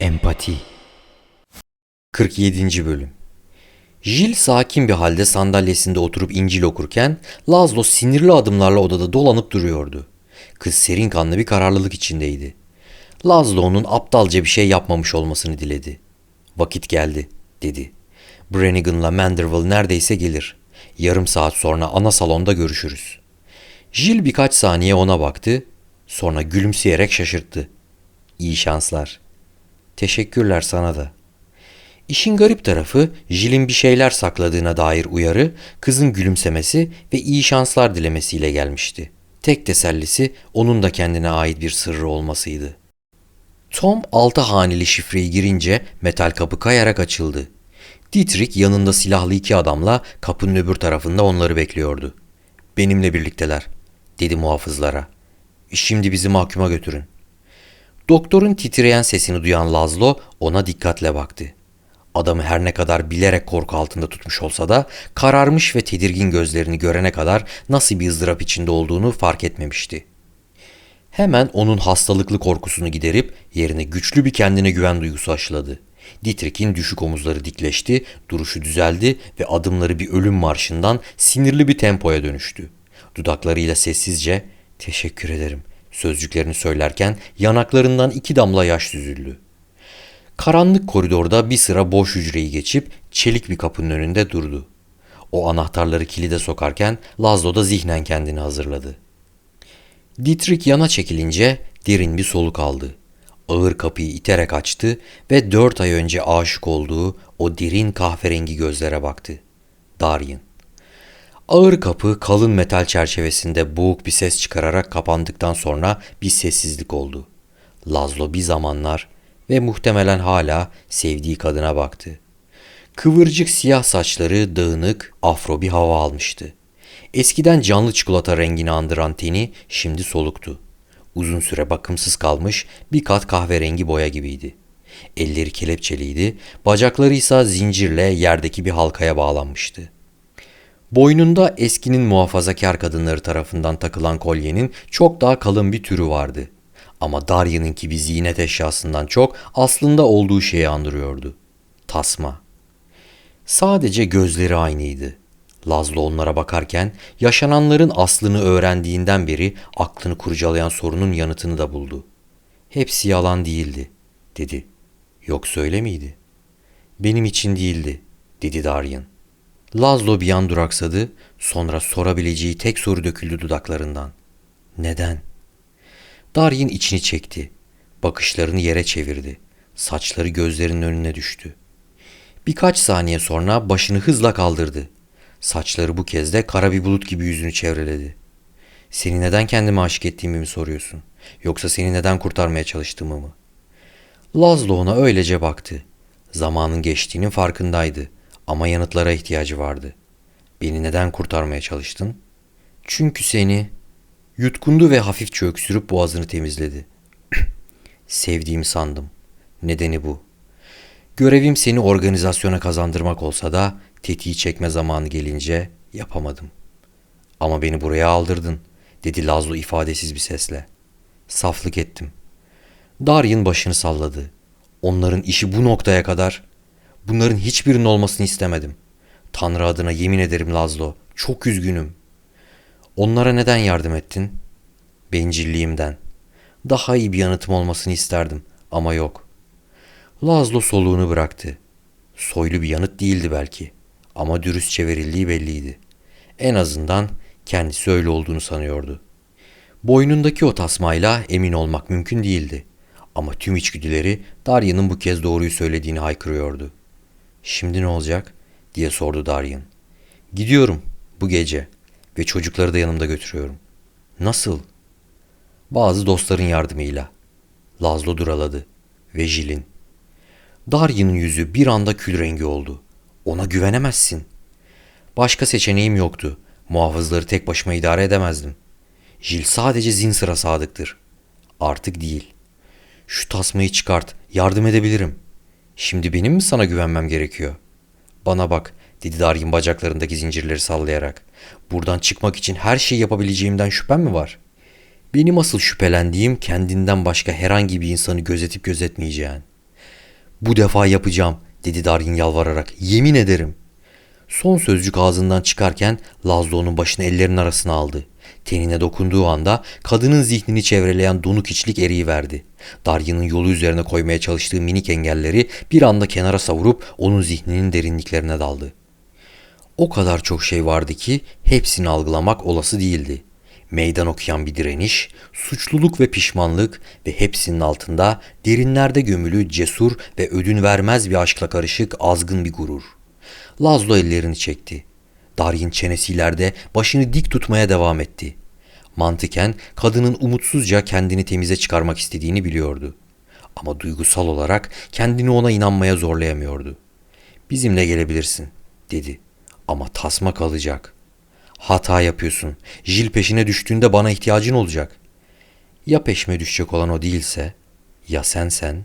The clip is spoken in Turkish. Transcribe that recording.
Empati 47. Bölüm Jill sakin bir halde sandalyesinde oturup İncil okurken Lazlo sinirli adımlarla odada dolanıp duruyordu. Kız serin kanlı bir kararlılık içindeydi. Lazlo onun aptalca bir şey yapmamış olmasını diledi. Vakit geldi, dedi. Brannigan'la Manderville neredeyse gelir. Yarım saat sonra ana salonda görüşürüz. Jill birkaç saniye ona baktı, sonra gülümseyerek şaşırttı. İyi şanslar. Teşekkürler sana da. İşin garip tarafı Jill'in bir şeyler sakladığına dair uyarı, kızın gülümsemesi ve iyi şanslar dilemesiyle gelmişti. Tek tesellisi onun da kendine ait bir sırrı olmasıydı. Tom altı haneli şifreyi girince metal kapı kayarak açıldı. Dietrich yanında silahlı iki adamla kapının öbür tarafında onları bekliyordu. Benimle birlikteler, dedi muhafızlara. Şimdi bizi mahkuma götürün. Doktorun titreyen sesini duyan Lazlo ona dikkatle baktı. Adamı her ne kadar bilerek korku altında tutmuş olsa da kararmış ve tedirgin gözlerini görene kadar nasıl bir ızdırap içinde olduğunu fark etmemişti. Hemen onun hastalıklı korkusunu giderip yerine güçlü bir kendine güven duygusu aşıladı. Dietrich'in düşük omuzları dikleşti, duruşu düzeldi ve adımları bir ölüm marşından sinirli bir tempoya dönüştü. Dudaklarıyla sessizce "Teşekkür ederim." Sözcüklerini söylerken yanaklarından iki damla yaş süzüldü. Karanlık koridorda bir sıra boş hücreyi geçip çelik bir kapının önünde durdu. O anahtarları kilide sokarken Lazlo da zihnen kendini hazırladı. Dietrich yana çekilince derin bir soluk aldı. Ağır kapıyı iterek açtı ve dört ay önce aşık olduğu o derin kahverengi gözlere baktı. Darien. Ağır kapı kalın metal çerçevesinde boğuk bir ses çıkararak kapandıktan sonra bir sessizlik oldu. Lazlo bir zamanlar ve muhtemelen hala sevdiği kadına baktı. Kıvırcık siyah saçları dağınık, afro bir hava almıştı. Eskiden canlı çikolata rengini andıran teni şimdi soluktu. Uzun süre bakımsız kalmış bir kat kahverengi boya gibiydi. Elleri kelepçeliydi, bacakları ise zincirle yerdeki bir halkaya bağlanmıştı. Boynunda eskinin muhafazakar kadınları tarafından takılan kolyenin çok daha kalın bir türü vardı. Ama Daria'nınki bir ziynet eşyasından çok aslında olduğu şeyi andırıyordu. Tasma. Sadece gözleri aynıydı. Lazlo onlara bakarken yaşananların aslını öğrendiğinden beri aklını kurcalayan sorunun yanıtını da buldu. Hepsi yalan değildi, dedi. Yoksa öyle miydi? Benim için değildi, dedi Darian. Lazlo bir an duraksadı, sonra sorabileceği tek soru döküldü dudaklarından. Neden? Daryin içini çekti. Bakışlarını yere çevirdi. Saçları gözlerinin önüne düştü. Birkaç saniye sonra başını hızla kaldırdı. Saçları bu kez de kara bir bulut gibi yüzünü çevreledi. Seni neden kendime aşık ettiğimi mi soruyorsun? Yoksa seni neden kurtarmaya çalıştığımı mı? Lazlo ona öylece baktı. Zamanın geçtiğinin farkındaydı ama yanıtlara ihtiyacı vardı. Beni neden kurtarmaya çalıştın? Çünkü seni yutkundu ve hafifçe öksürüp boğazını temizledi. Sevdiğimi sandım. Nedeni bu. Görevim seni organizasyona kazandırmak olsa da tetiği çekme zamanı gelince yapamadım. Ama beni buraya aldırdın, dedi Lazlo ifadesiz bir sesle. Saflık ettim. Daryin başını salladı. Onların işi bu noktaya kadar Bunların hiçbirinin olmasını istemedim. Tanrı adına yemin ederim Lazlo. Çok üzgünüm. Onlara neden yardım ettin? Bencilliğimden. Daha iyi bir yanıtım olmasını isterdim ama yok. Lazlo soluğunu bıraktı. Soylu bir yanıt değildi belki ama dürüst çevrildiği belliydi. En azından kendisi öyle olduğunu sanıyordu. Boynundaki o tasmayla emin olmak mümkün değildi. Ama tüm içgüdüleri Darya'nın bu kez doğruyu söylediğini haykırıyordu. Şimdi ne olacak? diye sordu Daryan. Gidiyorum bu gece ve çocukları da yanımda götürüyorum. Nasıl? Bazı dostların yardımıyla. Lazlo duraladı ve Jil'in. Daryan'ın yüzü bir anda kül rengi oldu. Ona güvenemezsin. Başka seçeneğim yoktu. Muhafızları tek başıma idare edemezdim. Jil sadece zin sıra sadıktır. Artık değil. Şu tasmayı çıkart, yardım edebilirim.'' Şimdi benim mi sana güvenmem gerekiyor? Bana bak, dedi Dargin bacaklarındaki zincirleri sallayarak. Buradan çıkmak için her şeyi yapabileceğimden şüphem mi var? Benim asıl şüphelendiğim kendinden başka herhangi bir insanı gözetip gözetmeyeceğin. Bu defa yapacağım dedi Dargin yalvararak. Yemin ederim. Son sözcük ağzından çıkarken Lazlo onun başını ellerinin arasına aldı. Tenine dokunduğu anda kadının zihnini çevreleyen donuk içlik eriyiverdi. Dargin'in yolu üzerine koymaya çalıştığı minik engelleri bir anda kenara savurup onun zihninin derinliklerine daldı. O kadar çok şey vardı ki hepsini algılamak olası değildi. Meydan okuyan bir direniş, suçluluk ve pişmanlık ve hepsinin altında derinlerde gömülü cesur ve ödün vermez bir aşkla karışık azgın bir gurur. Lazlo ellerini çekti. Dargin çenesi ileride başını dik tutmaya devam etti. Mantıken kadının umutsuzca kendini temize çıkarmak istediğini biliyordu. Ama duygusal olarak kendini ona inanmaya zorlayamıyordu. Bizimle gelebilirsin dedi. Ama tasma kalacak. Hata yapıyorsun. Jil peşine düştüğünde bana ihtiyacın olacak. Ya peşime düşecek olan o değilse? Ya sen sen?